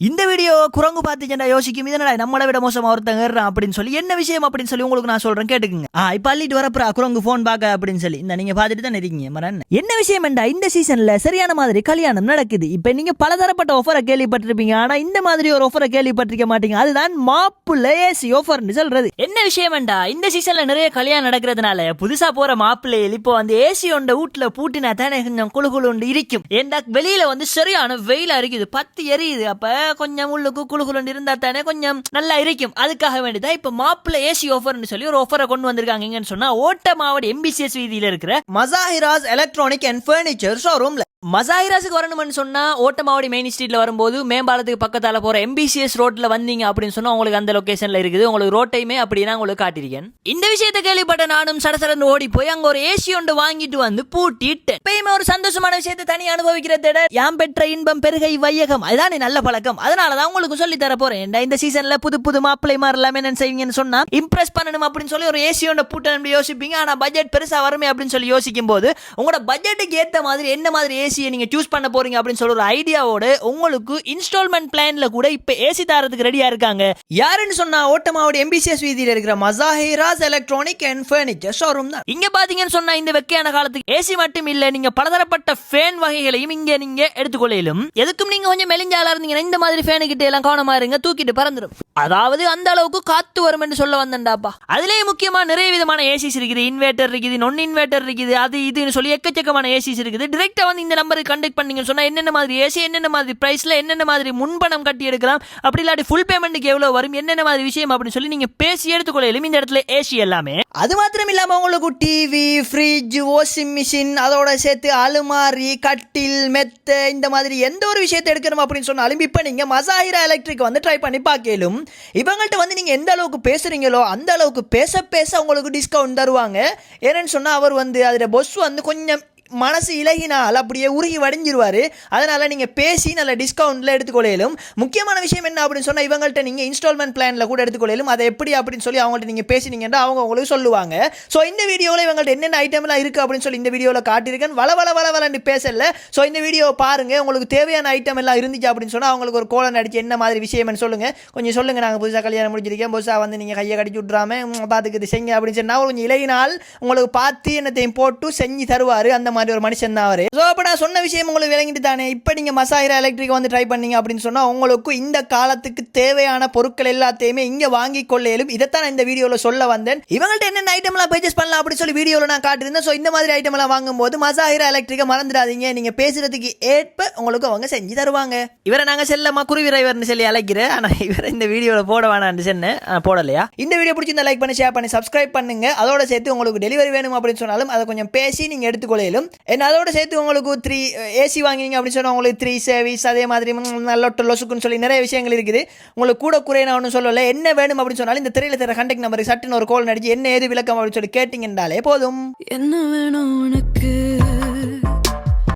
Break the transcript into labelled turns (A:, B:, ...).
A: இந்த வீடியோ குரங்கு பார்த்துச்சேன்டா யோசிக்கும் இதனடா நம்மளை விட மோசமா ஒருத்தங்க அப்படின்னு சொல்லி என்ன விஷயம்? அப்படின்னு சொல்லி உங்களுக்கு நான் சொல்றேன் கேட்டுக்குங்க. ஆ இப்ப அள்ளிட்டு வரப்புறா குரங்கு போன் பாக்க அப்படின்னு சொல்லி. இந்த நீங்க பாத்துட்டு தான் இருக்கீங்க மரன் என்ன? விஷயம் என்றா இந்த சீசன்ல சரியான மாதிரி கல்யாணம் நடக்குது. இப்ப நீங்க பலதரப்பட்ட ஆஃபரை கேள்விப்பட்டிருப்பீங்க. ஆனா இந்த மாதிரி ஒரு ஆஃபரை கேள்விப்பட்டிருக்க மாட்டீங்க. அதுதான் மாப்பிள்ளை ஏசி ஆஃபர்னு சொல்றது. என்ன விஷயம் என்றா இந்த சீசன்ல நிறைய கல்யாணம் நடக்கிறதுனால புதுசா போற மாப்பிள்ளையில் இப்போ வந்து ஏசி ஒண்ட வீட்டுல பூட்டினா தானே கொஞ்சம் குழு குழு இருக்கும். ஏண்டா வெளியில வந்து சரியான வெயில் அரிக்குது பத்து எரியுது அப்ப கொஞ்சம் உள்ளுக்கு குழு இருந்தா தானே கொஞ்சம் நல்லா இருக்கும். அதுக்காக வேண்டிதான் இப்ப மாப்பிள்ள ஏசி ஆஃபர்னு சொல்லி ஒரு ஆஃபரை கொண்டு வந்திருக்காங்க சொன்னா ஓட்ட மாவட்ட எம்பிசிஎஸ் வீதியில இருக்கிற மசாஹிராஸ் எலக்ட்ரானிக் அண்ட் பர்னிச்சர் ஷோரூம்ல மசாயிராஸுக்கு வரணும்னு சொன்னால் ஓட்டமாவடி மெயின் ஸ்ட்ரீட்ல வரும்போது மேம்பாலத்துக்கு பக்கத்தால் போற எம்பிசிஎஸ் ரோட்டில் வந்தீங்க அப்படின்னு சொன்னால் உங்களுக்கு அந்த லொக்கேஷனில் இருக்குது. உங்களுக்கு ரோட்டையுமே அப்படின்னா உங்களுக்கு காட்டியிருக்கேன். இந்த விஷயத்தை கேள்விப்பட்ட நானும் சடசடன்னு ஓடி போய் அங்க ஒரு ஏசி ஒன்று வாங்கிட்டு வந்து பூட்டிட்டேன். எப்பயுமே ஒரு சந்தோஷமான விஷயத்தை தனி அனுபவிக்கிறத யாம் பெற்ற இன்பம் பெருகை வையகம் அதுதான் நல்ல பழக்கம். அதனாலதான் உங்களுக்கு சொல்லி தர போறேன். இந்த சீசன்ல புது புது மாப்பிள்ளை மாதிரி எல்லாமே என்ன செய்வீங்கன்னு சொன்னா இம்ப்ரெஸ் பண்ணணும் அப்படின்னு சொல்லி ஒரு ஏசி ஒன்று பூட்டணும் யோசிப்பீங்க. ஆனா பட்ஜெட் பெருசா வருமே அப்படின்னு சொல்லி யோசிக்கும் போது உங்களோட பட்ஜெட்டுக்கு ஏத்த மாதிரி என்ன மாதிரி ஏசி ஏசியை நீங்கள் சூஸ் பண்ண போறீங்க அப்படின்னு சொல்ற ஒரு ஐடியாவோட உங்களுக்கு இன்ஸ்டால்மெண்ட் பிளான்ல கூட இப்போ ஏசி தரதுக்கு ரெடியா இருக்காங்க. யாருன்னு சொன்னா ஓட்டமாவோட எம்பிசிஎஸ் வீதியில் இருக்கிற மசாஹிராஸ் எலக்ட்ரானிக் அண்ட் ஃபர்னிச்சர் ஷோரூம் தான். இங்க பாத்தீங்கன்னு சொன்னா இந்த வெக்கையான காலத்துக்கு ஏசி மட்டும் இல்ல நீங்க பலதரப்பட்ட ஃபேன் வகைகளையும் இங்க நீங்க எடுத்துக்கொள்ளையிலும் எதுக்கும் நீங்க கொஞ்சம் மெலிஞ்சாலா இருந்தீங்கன்னா இந்த மாதிரி ஃபேனு கிட்ட எல்லாம் கவனமா இருங்க தூக்கிட்டு பறந்துடும் அதாவது அந்த அளவுக்கு காத்து வரும் என்று சொல்ல வந்தேன்டாப்பா. அதுலேயே முக்கியமா நிறைய விதமான ஏசிஸ் இருக்குது இன்வெர்டர் இருக்குது non இன்வெர்டர் இருக்குது அது இதுன்னு சொல்லி எக்கச்சக்கமான ஏசிஸ் இருக்குது. டிரெக்டா வந்து இந்த நம்பருக்கு கண்டக்ட் பண்ணீங்கன்னு சொன்னால் என்னென்ன மாதிரி ஏசி என்னென்ன மாதிரி ப்ரைஸில் என்னென்ன மாதிரி முன்பணம் கட்டி எடுக்கலாம்? அப்படி இல்லாட்டி ஃபுல் பேமெண்ட்டுக்கு எவ்வளோ வரும்? என்னென்ன மாதிரி விஷயம் அப்படின்னு சொல்லி நீங்கள் பேசி எடுத்துக்கொள்ளையிலும் இந்த இடத்துல ஏசி எல்லாமே. அது மாத்திரம் இல்லாமல் உங்களுக்கு டிவி ஃப்ரிட்ஜ் வாஷிங் மிஷின் அதோட சேர்த்து அலுமாரி கட்டில் மெத்த இந்த மாதிரி எந்த ஒரு விஷயத்தை எடுக்கணும் அப்படின்னு சொன்னாலும் இப்போ நீங்கள் மசாஹிரா எலக்ட்ரிக் வந்து ட்ரை பண்ணி பார்க்கலும் இவங்கள்ட்ட வந்து நீங்கள் எந்த அளவுக்கு பேசுறீங்களோ அந்த அளவுக்கு பேச பேச உங்களுக்கு டிஸ்கவுண்ட் தருவாங்க. ஏன்னு சொன்னால் அவர் வந்து அதில் பொஸ் வந்து கொஞ்சம் மனசு இலகினால் அப்படியே உருகி வடிஞ்சிருவார். அதனால் நீங்கள் பேசி நல்ல டிஸ்கவுண்ட்டில் எடுத்துக்கொள்ளையிலும் முக்கியமான விஷயம் என்ன அப்படின்னு சொன்னால் இவங்கள்ட்ட நீங்கள் இன்ஸ்டால்மெண்ட் பிளானில் கூட எடுத்துக்கொள்ளையிலும் அதை எப்படி அப்படின்னு சொல்லி அவங்கள்ட்ட நீங்கள் பேசினீங்கன்னா அவங்க உங்களுக்கு சொல்லுவாங்க. ஸோ இந்த வீடியோவில் இவங்கள்ட்ட என்னென்ன ஐட்டம்லாம் இருக்குது அப்படின்னு சொல்லி இந்த வீடியோவில் காட்டியிருக்கேன். வள வள வள வளன்னு பேசல. ஸோ இந்த வீடியோ பாருங்கள் உங்களுக்கு தேவையான ஐட்டம் எல்லாம் இருந்துச்சு அப்படின்னு சொன்னால் அவங்களுக்கு ஒரு கோலன் அடிச்சு என்ன மாதிரி விஷயம்னு சொல்லுங்கள் கொஞ்சம் சொல்லுங்கள் நாங்கள் புதுசாக கல்யாணம் முடிஞ்சிருக்கேன் புதுசாக வந்து நீங்கள் கையை கடிச்சு விட்றாம பார்த்துக்கிட்டு செய்யுங்க அப்படின்னு சொன்னால் கொஞ்சம் இலகினால் உங்களுக்கு பார்த்து என்னத்தையும் போட்டு செஞ்சு தருவார். அந்த மாதிரி ஒரு மனுஷன் தான் அவர். ஸோ அப்போ நான் சொன்ன விஷயம் உங்களுக்கு விளங்கிட்டு தானே? இப்போ நீங்கள் மசாயிரா எலக்ட்ரிக் வந்து ட்ரை பண்ணீங்க அப்படின்னு சொன்னால் உங்களுக்கு இந்த காலத்துக்கு தேவையான பொருட்கள் எல்லாத்தையுமே இங்கே வாங்கி கொள்ளையிலும் இதைத்தான் நான் இந்த வீடியோவில் சொல்ல வந்தேன். இவங்கள்ட்ட என்னென்ன ஐட்டம்லாம் பர்ச்சேஸ் பண்ணலாம் அப்படின்னு சொல்லி வீடியோவில் நான் காட்டியிருந்தேன். ஸோ இந்த மாதிரி ஐட்டம்லாம் வாங்கும்போது மசாயிரா எலக்ட்ரிக்கை மறந்துடாதீங்க. நீங்கள் பேசுகிறதுக்கு ஏற்ப உங்களுக்கு அவங்க செஞ்சு தருவாங்க. இவரை நாங்கள் செல்லமா குருவிரைவர்னு சொல்லி அழைக்கிறேன். ஆனால் இவரை இந்த வீடியோவில் போட வேணாம்னு சொன்னேன். போடலையா? இந்த வீடியோ பிடிச்சிருந்தா லைக் பண்ணி ஷேர் பண்ணி சப்ஸ்கிரைப் பண்ணுங்க. அதோட சேர்த்து உங்களுக்கு டெலிவரி வேணும் அப்படின்னு சொன்னாலும் அதை கொஞ்சம் பேசி நீங்கள் எடுத்துக்கொள்ளையிலும் என்ன அதோட சேர்த்து உங்களுக்கு த்ரீ ஏசி வாங்கினீங்க அப்படின்னு சொன்னால் உங்களுக்கு த்ரீ சர்வீஸ் அதே மாதிரி நல்ல லொட்டு லொசுக்குன்னு சொல்லி நிறைய விஷயங்கள் இருக்குது. உங்களுக்கு கூட குறைய நான் ஒன்றும் சொல்லலை என்ன வேணும் அப்படின்னு சொன்னாலும் இந்த திரையில் தர கண்டக்ட் நம்பருக்கு சட்டுன்னு ஒரு கோல் நடிச்சு என்ன ஏது விளக்கம் அப்படின்னு சொல்லி கேட்டிங்கன்றாலே போதும்.
B: என்ன வேணும் உனக்கு?